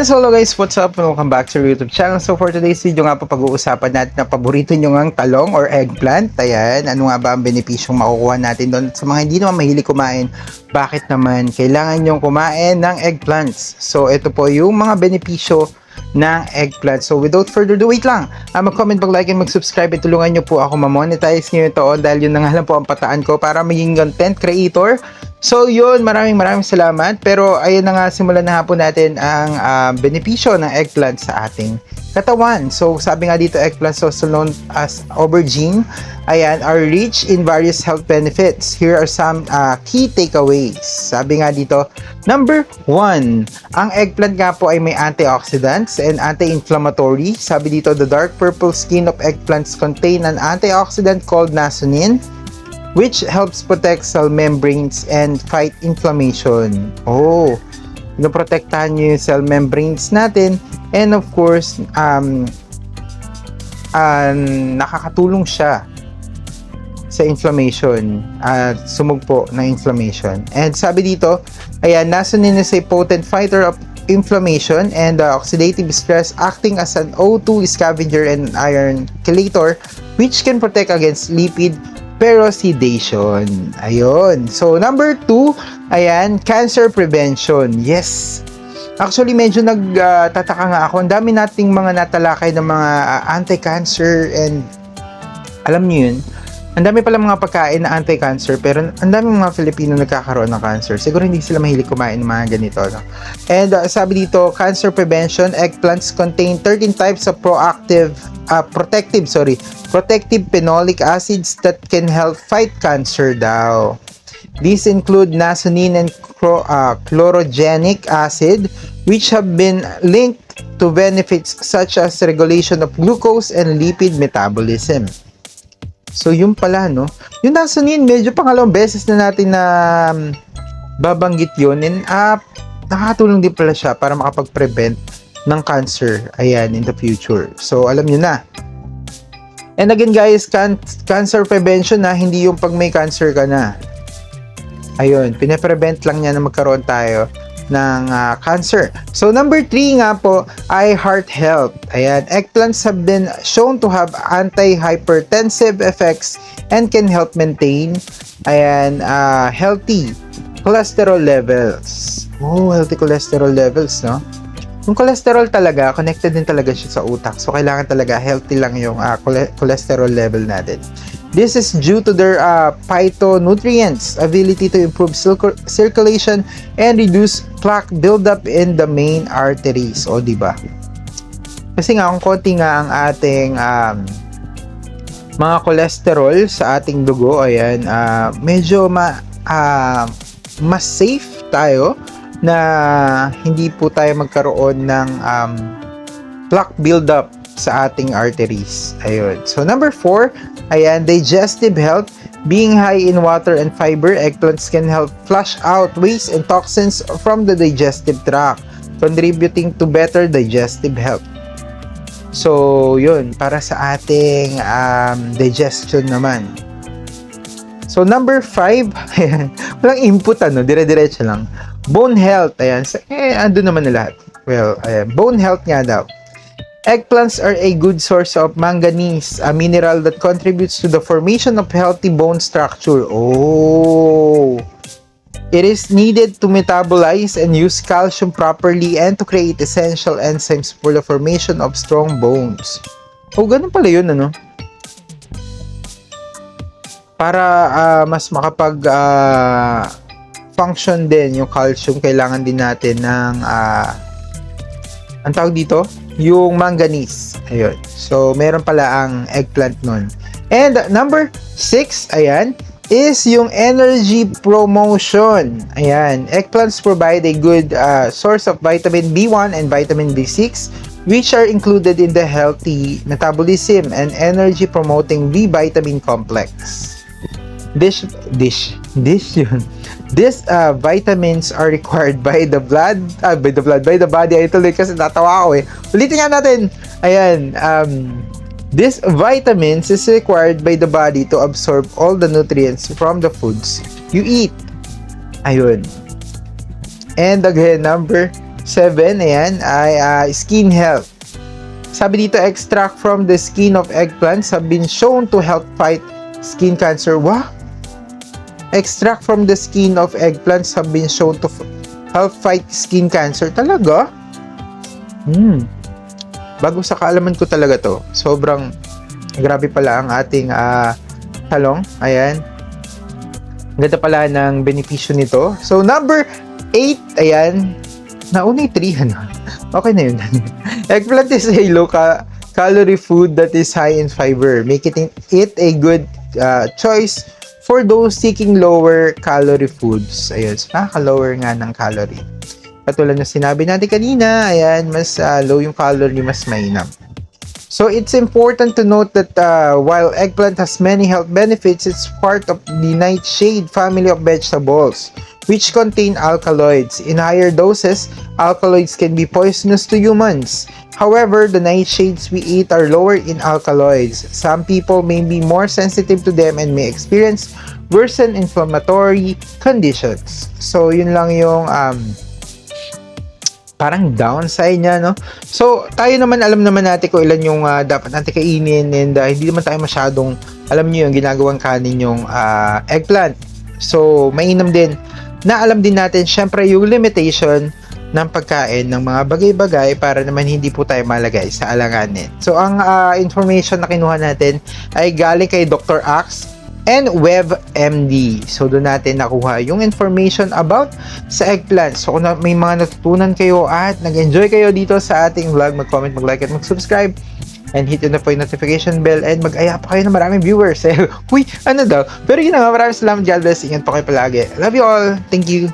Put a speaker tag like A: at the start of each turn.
A: And hello guys, what's up? Welcome back to our YouTube channel. So for today's video nga po pag-uusapan natin na paborito nyo ngang talong or eggplant. Ayan, ano nga ba ang benepisyong makukuha natin doon? Sa mga hindi naman mahilig kumain, bakit naman kailangan nyong kumain ng eggplants? So ito po yung mga benepisyo ng eggplant. So without further ado, wait lang. Uh, mag-comment, mag-like, and mag-subscribe. At tulungan nyo po ako ma-monetize ngayon ito dahil yun na nga lang po ang pataan ko para maging content creator. So yun, maraming maraming salamat. Pero ayun na nga, simulan na hapon natin ang uh, benepisyo ng eggplant sa ating katawan. So sabi nga dito, eggplants also known as aubergine, ayan, are rich in various health benefits. Here are some uh, key takeaways. Sabi nga dito, number one, ang eggplant nga po ay may antioxidants and anti-inflammatory. Sabi dito, the dark purple skin of eggplants contain an antioxidant called nasonin which helps protect cell membranes and fight inflammation. Oh, pinoprotektahan nyo yung cell membranes natin and of course, um, uh, nakakatulong siya sa inflammation at uh, sumugpo ng inflammation. And sabi dito, ayan, nasonin is a potent fighter of inflammation and uh, oxidative stress acting as an O2 scavenger and iron chelator which can protect against lipid peroxidation. Ayun. So, number two, ayan, cancer prevention. Yes. Actually, medyo nagtataka uh, nga ako. Ang dami nating mga natalakay ng mga uh, anti-cancer and alam niyo yun, ang dami pala mga pagkain na anti-cancer pero ang dami mga Filipino nagkakaroon ng cancer. Siguro hindi sila mahilig kumain ng mga ganito. No? And uh, sabi dito, cancer prevention, eggplants contain 13 types of proactive, uh, protective, sorry, protective phenolic acids that can help fight cancer daw. These include nasonin and chlor- uh, chlorogenic acid which have been linked to benefits such as regulation of glucose and lipid metabolism. So, yung pala, no? Yung nasonin, medyo pangalawang beses na natin na um, babanggit yun. And, uh, nakakatulong din pala siya para makapag-prevent ng cancer, ayan, in the future. So, alam nyo na. And again, guys, can- cancer prevention na, hindi yung pag may cancer ka na. Ayun, pinaprevent lang niya na magkaroon tayo ng uh, cancer. So number 3 nga po ay heart health. Ayan, eggplants have been shown to have anti-hypertensive effects and can help maintain ayan, uh, healthy cholesterol levels. Oh, healthy cholesterol levels, no? Yung cholesterol talaga, connected din talaga siya sa utak. So, kailangan talaga healthy lang yung uh, cholesterol level natin. This is due to their uh, phytonutrients, ability to improve circulation and reduce plaque buildup in the main arteries. O, di ba? Kasi nga, kung konti nga ang ating um, mga cholesterol sa ating dugo, ayan, uh, medyo ma, uh, mas safe tayo na hindi po tayo magkaroon ng um, plaque buildup sa ating arteries. Ayun. So, number four, ayan, digestive health. Being high in water and fiber, eggplants can help flush out waste and toxins from the digestive tract, contributing to better digestive health. So, yun, para sa ating um, digestion naman. So, number five, ayan, walang input, ano, dire-diretso lang. Bone health, ayan, eh, ando naman na lahat. Well, ayan, bone health nga daw. Eggplants are a good source of manganese, a mineral that contributes to the formation of healthy bone structure. Oh! It is needed to metabolize and use calcium properly and to create essential enzymes for the formation of strong bones. Oh, ganun pala yun, ano? Para uh, mas makapag uh, function din yung calcium, kailangan din natin ng uh, ang tawag dito? Yung manganese. Ayun. So, meron pala ang eggplant nun. And number 6, ayan, is yung energy promotion. Ayan. Eggplants provide a good uh, source of vitamin B1 and vitamin B6 which are included in the healthy metabolism and energy promoting B vitamin complex. This dish this yun. These uh, vitamins are required by the blood, uh, by the blood, by the body. Ay tuloy kasi natawa ako eh. Ulitin nga natin. Ayan, um, this vitamins is required by the body to absorb all the nutrients from the foods you eat. Ayun. And again, number 7, ayan, ay ah, skin health. Sabi dito, extract from the skin of eggplants have been shown to help fight skin cancer. Wow! Extract from the skin of eggplants have been shown to help fight skin cancer. Talaga? Hmm. Bago sa kaalaman ko talaga to. Sobrang grabe pala ang ating ah, talong. Ayan. Ganda pala ng benepisyo nito. So, number 8, ayan. Nauna yung 3, ano? Okay na yun. Eggplant is a low ca- calorie food that is high in fiber, making it a good uh, choice for those seeking lower calorie foods. Ayun, so nakaka-lower nga ng calorie. Katulad na sinabi natin kanina, ayan, mas uh, low yung calorie, mas mainam. So it's important to note that uh, while eggplant has many health benefits, it's part of the nightshade family of vegetables, which contain alkaloids. In higher doses, alkaloids can be poisonous to humans. However, the nightshades we eat are lower in alkaloids. Some people may be more sensitive to them and may experience worsen inflammatory conditions. So yun lang yung um, parang downside niya, no? So, tayo naman, alam naman natin kung ilan yung ah, dapat natin kainin and ah, hindi naman tayo masyadong, alam niyo yung ginagawang kanin yung ah, eggplant. So, mainam din na alam din natin, syempre, yung limitation ng pagkain ng mga bagay-bagay para naman hindi po tayo malagay sa alanganin. So, ang ah, information na kinuha natin ay galing kay Dr. Axe and WebMD. So, doon natin nakuha yung information about sa eggplant. So, kung may mga natutunan kayo at nag-enjoy kayo dito sa ating vlog, mag-comment, mag-like at mag-subscribe and hit na po yung notification bell and mag-aya pa kayo ng maraming viewers. Eh, Uy, ano daw? Pero yun na nga, maraming salamat, God bless. Ingat po kayo palagi. Love you all. Thank you.